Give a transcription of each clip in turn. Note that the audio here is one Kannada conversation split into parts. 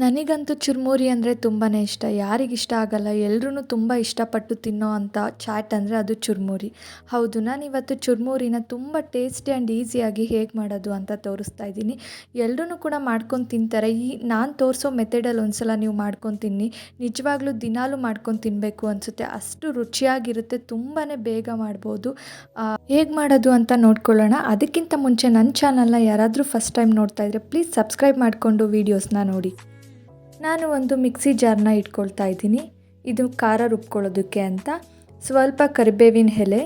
ನನಗಂತೂ ಚುರುಮುರಿ ಅಂದರೆ ತುಂಬಾ ಇಷ್ಟ. ಯಾರಿಗಿಷ್ಟ ಆಗಲ್ಲ ಎಲ್ರೂ ತುಂಬ ಇಷ್ಟಪಟ್ಟು ತಿನ್ನೋ ಅಂಥ ಚಾಟ್ ಅಂದರೆ ಅದು ಚುರುಮುರಿ. ಹೌದು ನಾನು ಇವತ್ತು ಚುರುಮುರಿನ ತುಂಬ ಟೇಸ್ಟಿ ಆ್ಯಂಡ್ ಈಸಿಯಾಗಿ ಹೇಗೆ ಮಾಡೋದು ಅಂತ ತೋರಿಸ್ತಾ ಇದ್ದೀನಿ. ಎಲ್ಲರೂ ಕೂಡ ಮಾಡ್ಕೊಂಡು ತಿಂತಾರೆ. ಈ ನಾನು ತೋರಿಸೋ ಮೆಥಡಲ್ಲಿ ಒಂದು ಸಲ ನೀವು ಮಾಡ್ಕೊಂಡು ತಿನ್ನಿ. ನಿಜವಾಗ್ಲೂ ದಿನಾಲೂ ಮಾಡ್ಕೊಂಡು ತಿನ್ನಬೇಕು ಅನಿಸುತ್ತೆ. ಅಷ್ಟು ರುಚಿಯಾಗಿರುತ್ತೆ ತುಂಬಾ ಬೇಗ ಮಾಡ್ಬೋದು. ಹೇಗೆ ಮಾಡೋದು ಅಂತ ನೋಡ್ಕೊಳ್ಳೋಣ. ಅದಕ್ಕಿಂತ ಮುಂಚೆ ನನ್ನ ಚಾನಲ್ನ ಯಾರಾದರೂ ಫಸ್ಟ್ ಟೈಮ್ ನೋಡ್ತಾ ಇದ್ದರೆ ಪ್ಲೀಸ್ ಸಬ್ಸ್ಕ್ರೈಬ್ ಮಾಡಿಕೊಂಡು ವೀಡಿಯೋಸ್ನ ನೋಡಿ. ನಾನು ಒಂದು ಮಿಕ್ಸಿ ಜಾರ್ನ ಇಟ್ಕೊಳ್ತಾ ಇದ್ದೀನಿ. ಇದು ಖಾರ ರುಬ್ಕೊಳ್ಳೋದಕ್ಕೆ ಅಂತ. ಸ್ವಲ್ಪ ಕರಿಬೇವಿನ ಎಲೆ,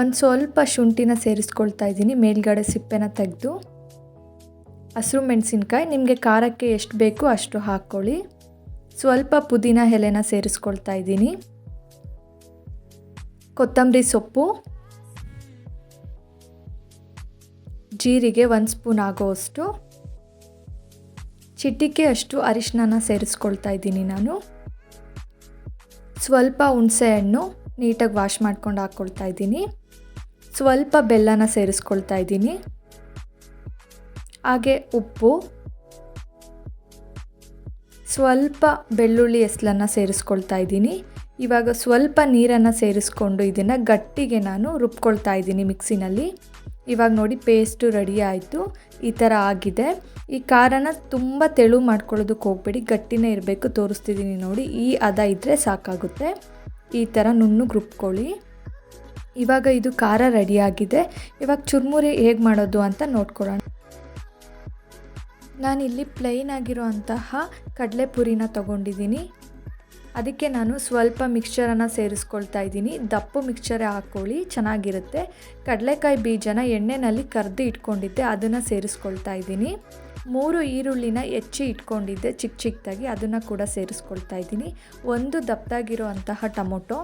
ಒಂದು ಸ್ವಲ್ಪ ಶುಂಠಿನ ಸೇರಿಸ್ಕೊಳ್ತಾ ಇದ್ದೀನಿ. ಮೇಲ್ಗಡೆ ಸಿಪ್ಪೆನ ತೆಗೆದು, ಹಸಿರು ಮೆಣಸಿನ್ಕಾಯಿ, ನಿಮಗೆ ಖಾರಕ್ಕೆ ಎಷ್ಟು ಬೇಕು ಅಷ್ಟು ಹಾಕ್ಕೊಳ್ಳಿ. ಸ್ವಲ್ಪ ಪುದೀನ ಎಲೆನ ಸೇರಿಸ್ಕೊಳ್ತಾ ಇದ್ದೀನಿ. ಕೊತ್ತಂಬರಿ ಸೊಪ್ಪು, ಜೀರಿಗೆ ಒಂದು ಸ್ಪೂನ್ ಆಗೋವಷ್ಟು. ಚಿಟಿಕೆ ಅಷ್ಟು ಅರಿಶಿನ ಸೇರಿಸ್ಕೊಳ್ತಾ ಇದ್ದೀನಿ ನಾನು. ಸ್ವಲ್ಪ ಹುಣಸೆ ಹಣ್ಣು ನೀಟಾಗಿ ವಾಶ್ ಮಾಡ್ಕೊಂಡು ಹಾಕ್ಕೊಳ್ತಾ ಇದ್ದೀನಿ. ಸ್ವಲ್ಪ ಬೆಲ್ಲನ ಸೇರಿಸ್ಕೊಳ್ತಾ ಇದ್ದೀನಿ. ಹಾಗೆ ಉಪ್ಪು. ಸ್ವಲ್ಪ ಬೆಳ್ಳುಳ್ಳಿ ಎಸ್ಲನ್ನು ಸೇರಿಸ್ಕೊಳ್ತಾ ಇದ್ದೀನಿ. ಇವಾಗ ಸ್ವಲ್ಪ ನೀರನ್ನು ಸೇರಿಸ್ಕೊಂಡು ಇದನ್ನು ಗಟ್ಟಿಗೆ ನಾನು ರುಬ್ಕೊಳ್ತಾ ಇದ್ದೀನಿ ಮಿಕ್ಸಿನಲ್ಲಿ. ಇವಾಗ ನೋಡಿ ಪೇಸ್ಟು ರೆಡಿ ಆಯಿತು. ಈ ಥರ ಆಗಿದೆ. ಈ ಖಾರನ ತುಂಬ ತೆಳು ಮಾಡ್ಕೊಳ್ಳೋದಕ್ಕೆ ಹೋಗ್ಬೇಡಿ. ಗಟ್ಟಿನೇ ಇರಬೇಕು. ತೋರಿಸ್ತಿದ್ದೀನಿ ನೋಡಿ. ಈ ಅದ ಇದ್ದರೆ ಸಾಕಾಗುತ್ತೆ. ಈ ಥರ ನುಣ್ಣು ರುಬ್ಕೊಳ್ಳಿ. ಇವಾಗ ಇದು ಖಾರ ರೆಡಿಯಾಗಿದೆ ಇವಾಗ ಚುರುಮುರಿ ಹೇಗೆ ಮಾಡೋದು ಅಂತ ನೋಡ್ಕೊಳ್ಳೋಣ. ನಾನಿಲ್ಲಿ ಪ್ಲೈನ್ ಆಗಿರೋ ಅಂತಹ ಕಡಲೆಪುರಿನ ತೊಗೊಂಡಿದ್ದೀನಿ. ಅದಕ್ಕೆ ನಾನು ಸ್ವಲ್ಪ ಮಿಕ್ಸ್ಚರನ್ನು ಸೇರಿಸ್ಕೊಳ್ತಾ ಇದ್ದೀನಿ. ದಪ್ಪು ಮಿಕ್ಸ್ಚರೇ ಹಾಕ್ಕೊಳ್ಳಿ, ಚೆನ್ನಾಗಿರುತ್ತೆ. ಕಡಲೆಕಾಯಿ ಬೀಜನ ಎಣ್ಣೆಯಲ್ಲಿ ಕರೆದು ಇಟ್ಕೊಂಡಿದ್ದೆ, ಅದನ್ನು ಸೇರಿಸ್ಕೊಳ್ತಾ ಇದ್ದೀನಿ. ಮೂರು ಈರುಳ್ಳಿನ ಹೆಚ್ಚಿ ಇಟ್ಕೊಂಡಿದ್ದೆ ಚಿಕ್ಕ ಚಿಕ್ಕದಾಗಿ ಅದನ್ನು ಕೂಡ ಸೇರಿಸ್ಕೊಳ್ತಾ ಇದ್ದೀನಿ. ಒಂದು ದಪ್ಪದಾಗಿರುವಂತಹ ಟೊಮೊಟೊ,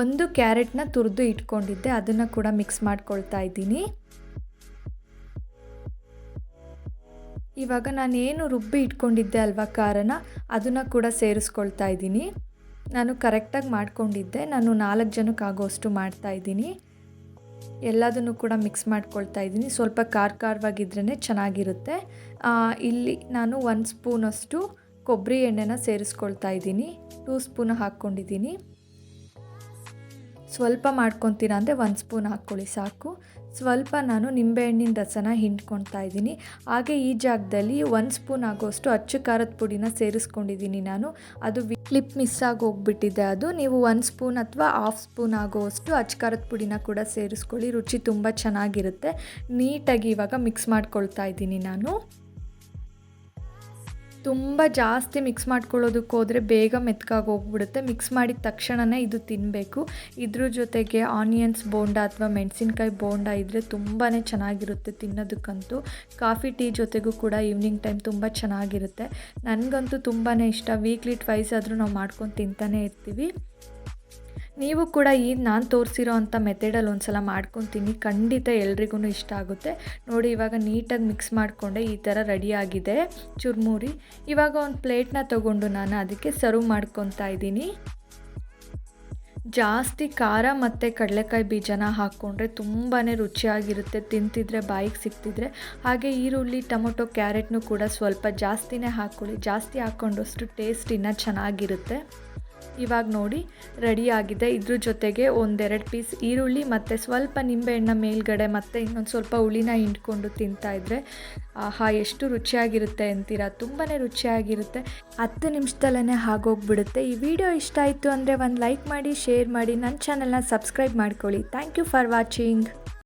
ಒಂದು ಕ್ಯಾರೆಟ್ನ ತುರಿದು ಇಟ್ಕೊಂಡಿದ್ದೆ, ಅದನ್ನು ಕೂಡ ಮಿಕ್ಸ್ ಮಾಡ್ಕೊಳ್ತಾ ಇದ್ದೀನಿ. ಇವಾಗ ನಾನೇನು ರುಬ್ಬಿ ಇಟ್ಕೊಂಡಿದ್ದೆ ಅಲ್ವಾ ಕಾರನ ಅದನ್ನು ಕೂಡ ಸೇರಿಸ್ಕೊಳ್ತಾ ಇದ್ದೀನಿ. ನಾನು ಕರೆಕ್ಟಾಗಿ ಮಾಡ್ಕೊಂಡಿದ್ದೆ, ನಾನು ನಾಲ್ಕು ಜನಕ್ಕೆ ಆಗೋಷ್ಟು ಮಾಡ್ತಾಯಿದ್ದೀನಿ ಎಲ್ಲದನ್ನು ಕೂಡ ಮಿಕ್ಸ್ ಮಾಡ್ಕೊಳ್ತಾ ಇದ್ದೀನಿ, ಸ್ವಲ್ಪ ಖಾರ ಖಾರವಾಗಿದ್ರೇ ಚೆನ್ನಾಗಿರುತ್ತೆ. ಇಲ್ಲಿ ನಾನು ಒಂದು ಸ್ಪೂನಷ್ಟು ಕೊಬ್ಬರಿ ಎಣ್ಣೆನ ಸೇರಿಸ್ಕೊಳ್ತಾ ಇದ್ದೀನಿ, ಟೂ ಸ್ಪೂನ್ ಹಾಕ್ಕೊಂಡಿದ್ದೀನಿ. ಸ್ವಲ್ಪ ಮಾಡ್ಕೊತೀರಾ ಅಂದರೆ ಒಂದು ಸ್ಪೂನ್ ಹಾಕ್ಕೊಳ್ಳಿ, ಸಾಕು. ಸ್ವಲ್ಪ ನಾನು ನಿಂಬೆಹಣ್ಣಿನ ರಸನ ಹಿಂಡ್ಕೊಳ್ತಾ ಇದ್ದೀನಿ. ಹಾಗೆ ಈ ಜಾಗದಲ್ಲಿ ಒಂದು ಸ್ಪೂನ್ ಆಗೋಷ್ಟು ಅಚ್ಚು ಖಾರದ ಪುಡಿನ ಸೇರಿಸ್ಕೊಂಡಿದ್ದೀನಿ ನಾನು. ಅದು ಕ್ಲಿಪ್ ಮಿಸ್ ಆಗಿ ಹೋಗ್ಬಿಟ್ಟಿದೆ ಅದು. ನೀವು ಒಂದು ಸ್ಪೂನ್ ಅಥವಾ ಹಾಫ್ ಸ್ಪೂನ್ ಆಗೋವಷ್ಟು ಅಚ್ಚು ಖಾರದ ಪುಡಿನ ಕೂಡ ಸೇರಿಸ್ಕೊಳ್ಳಿ, ರುಚಿ ತುಂಬ ಚೆನ್ನಾಗಿರುತ್ತೆ. ನೀಟಾಗಿ ಇವಾಗ ಮಿಕ್ಸ್ ಮಾಡ್ಕೊಳ್ತಾ ಇದ್ದೀನಿ ನಾನು. ತುಂಬ ಜಾಸ್ತಿ ಮಿಕ್ಸ್ ಮಾಡ್ಕೊಳ್ಳೋದಕ್ಕೆ ಹೋದರೆ ಬೇಗ ಹೋಗ್ಬಿಡುತ್ತೆ. ಮಿಕ್ಸ್ ಮಾಡಿದ ತಕ್ಷಣವೇ ಇದು ತಿನ್ನಬೇಕು ಇದ್ರ ಜೊತೆಗೆ ಆನಿಯನ್ಸ್ ಬೋಂಡ ಅಥವಾ ಮೆಣಸಿನ್ಕಾಯಿ ಬೋಂಡ ಇದ್ದರೆ ತುಂಬಾ ಚೆನ್ನಾಗಿರುತ್ತೆ ತಿನ್ನೋದಕ್ಕಂತೂ. ಕಾಫಿ, ಟೀ ಜೊತೆಗೂ ಕೂಡ ಈವ್ನಿಂಗ್ ಟೈಮ್ ತುಂಬ ಚೆನ್ನಾಗಿರುತ್ತೆ. ನನಗಂತೂ ತುಂಬಾ ಇಷ್ಟ. ವೀಕ್ಲಿ ಟ್ವೈಸ್ ಆದರೂ ನಾವು ಮಾಡ್ಕೊಂಡು ತಿಂತಾನೆ ಇರ್ತೀವಿ. ನೀವು ಕೂಡ ಈ ನಾನು ತೋರಿಸಿರೋ ಅಂಥ ಮೆಥಡಲ್ಲಿ ಒಂದು ಸಲ ಮಾಡ್ಕೊತೀನಿ. ಖಂಡಿತ ಎಲ್ರಿಗೂ ಇಷ್ಟ ಆಗುತ್ತೆ. ನೋಡಿ, ಇವಾಗ ನೀಟಾಗಿ ಮಿಕ್ಸ್ ಮಾಡಿಕೊಂಡೆ, ಈ ಥರ ರೆಡಿಯಾಗಿದೆ ಚುರ್ಮುರಿ. ಇವಾಗ ಒಂದು ಪ್ಲೇಟ್ನ ತೊಗೊಂಡು ನಾನು ಅದಕ್ಕೆ ಸರ್ವ್ ಮಾಡ್ಕೊತಾ ಇದ್ದೀನಿ. ಜಾಸ್ತಿ ಖಾರ ಮತ್ತು ಕಡಲೆಕಾಯಿ ಬೀಜನ ಹಾಕ್ಕೊಂಡ್ರೆ ತುಂಬಾ ರುಚಿಯಾಗಿರುತ್ತೆ. ತಿಂತಿದ್ರೆ ಬಾಯಿಗೆ ಸಿಕ್ತಿದ್ರೆ. ಹಾಗೆ ಈರುಳ್ಳಿ, ಟೊಮೊಟೊ, ಕ್ಯಾರೆಟ್ನು ಕೂಡ ಸ್ವಲ್ಪ ಜಾಸ್ತಿನೇ ಹಾಕ್ಕೊಳ್ಳಿ ಜಾಸ್ತಿ ಹಾಕ್ಕೊಂಡಷ್ಟು ಟೇಸ್ಟ್ ಇನ್ನೂ ಚೆನ್ನಾಗಿರುತ್ತೆ. ಇವಾಗ ನೋಡಿ ರೆಡಿಯಾಗಿದೆ ಇದ್ರ ಜೊತೆಗೆ ಒಂದೆರಡು ಪೀಸ್ ಈರುಳ್ಳಿ ಮತ್ತು ಸ್ವಲ್ಪ ನಿಂಬೆಹಣ್ಣ ಮೇಲ್ಗಡೆ ಮತ್ತು ಇನ್ನೊಂದು ಸ್ವಲ್ಪ ಹುಳಿನ ಹಿಂಡ್ಕೊಂಡು ತಿಂತಾಯಿದ್ರೆ ಆಹಾ, ಎಷ್ಟು ರುಚಿಯಾಗಿರುತ್ತೆ ಅಂತೀರಾ? ತುಂಬಾ ರುಚಿಯಾಗಿರುತ್ತೆ. ಹತ್ತು ನಿಮಿಷದಲ್ಲೇ ಆಗೋಗ್ಬಿಡುತ್ತೆ. ಈ ವಿಡಿಯೋ ಇಷ್ಟ ಆಯಿತು ಅಂದರೆ ಒಂದು ಲೈಕ್ ಮಾಡಿ, ಶೇರ್ ಮಾಡಿ. ನನ್ನ ಚಾನಲ್ನ ಸಬ್ಸ್ಕ್ರೈಬ್ ಮಾಡ್ಕೊಳ್ಳಿ. Thank you for watching.